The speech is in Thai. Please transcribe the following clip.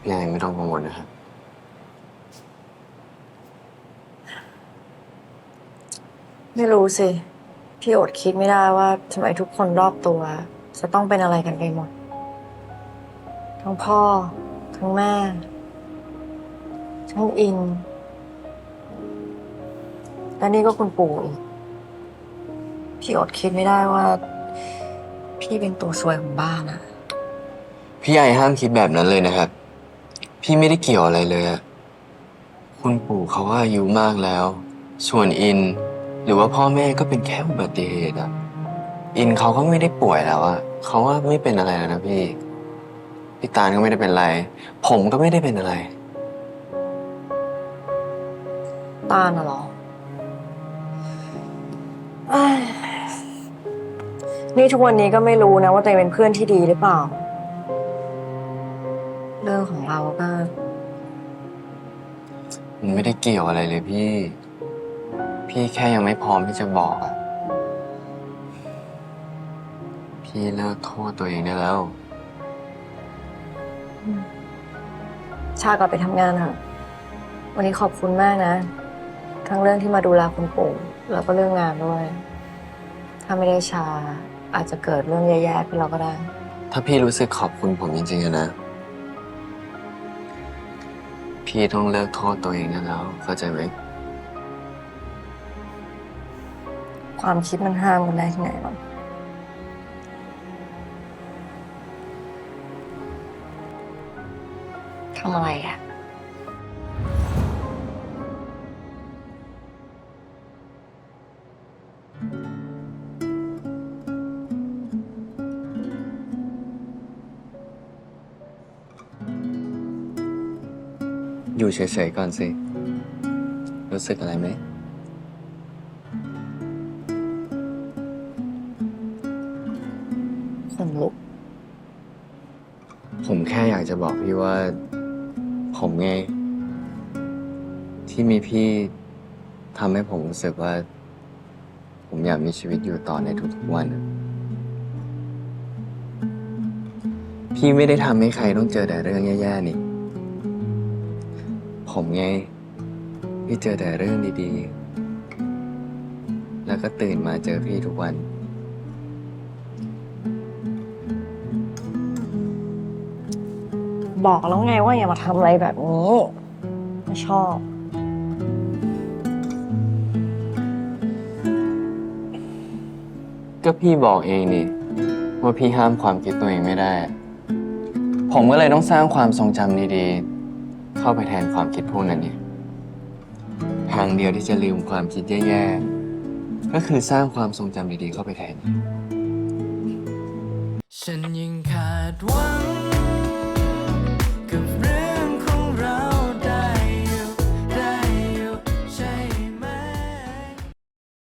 พี่ไอไม่ต้องกังวลนะครับ ไม่รู้สิ พี่อดคิดไม่ได้ว่าทำไมทุกคนรอบตัว จะต้องเป็นอะไรกันไปหมด ทั้งพ่อ ทั้งแม่ ทั้งอิน และนี่ก็คุณปู่อีก พี่อดคิดไม่ได้ว่า พี่เป็นตัวซวยของบ้านอะพี่ไอห้ามคิดแบบนั้นเลยนะครับ พี่ไม่ได้เกี่ยวอะไรเลยอะคุณปู่เขาว่าอายุมากแล้ว ส่วนอิน หรือว่าพ่อแม่ก็เป็นแค่อุบัติเหตุอะอินเขาก็ไม่ได้ป่วยแล้วอะเขาว่าไม่เป็นอะไรแล้วนะพี่พี่ตาลก็ไม่ได้เป็นไร ผมก็ไม่ได้เป็นอะไร ตาลน่ะเหรอเอ้ยนี่ทุกวันนี้ก็ไม่รู้นะว่าตัวเองเป็นเพื่อนที่ดีหรือเปล่า เรื่องของเราก็ มันไม่ได้เกี่ยวอะไรเลยพี่ พี่แค่ยังไม่พร้อมที่จะบอกอะพี่เลิกโทษตัวเองได้แล้ว ชากลับไปทำงานค่ะ วันนี้ขอบคุณมากนะ ทั้งเรื่องที่มาดูแลคุณปู่แล้วก็เรื่องงานด้วย ถ้าไม่ได้ชาอาจจะเกิดเรื่องแย่ๆขึ้นเราก็ได้ ถ้าพี่รู้สึกขอบคุณผมจริงๆอะนะ พี่ต้องเลิกโทษตัวเองได้แล้ว เข้าใจไหม ความคิดมันห้ามกันได้ที่ไหนหรอทำอะไรอะ อยู่เฉยๆก่อนสิ รู้สึกอะไรไหม ขนลุก ผมแค่อยากจะบอกพี่ว่า ผมไง ที่มีพี่ทำให้ผมรู้สึกว่า ผมอยากมีชีวิตอยู่ต่อในทุกๆวันอะพี่ไม่ได้ทำให้ใครต้องเจอแต่เรื่องแย่ๆนี่ ผมไงที่เจอแต่เรื่องดีๆ แล้วก็ตื่นมาเจอพี่ทุกวัน บอกแล้วไงว่าอย่ามาทำอะไรแบบนี้ไม่ชอบ ก็พี่บอกเองนี่ว่าพี่ห้ามความคิดตัวเองไม่ได้ ผมก็เลยต้องสร้างความทรงจำดีๆ เข้าไปแทนความคิดพวกนั้นนี่ทางเดียวที่จะลืมความคิดแย่ๆ ก็คือสร้างความทรงจำดีๆเข้าไปแทน ฉันยังขาดหวัง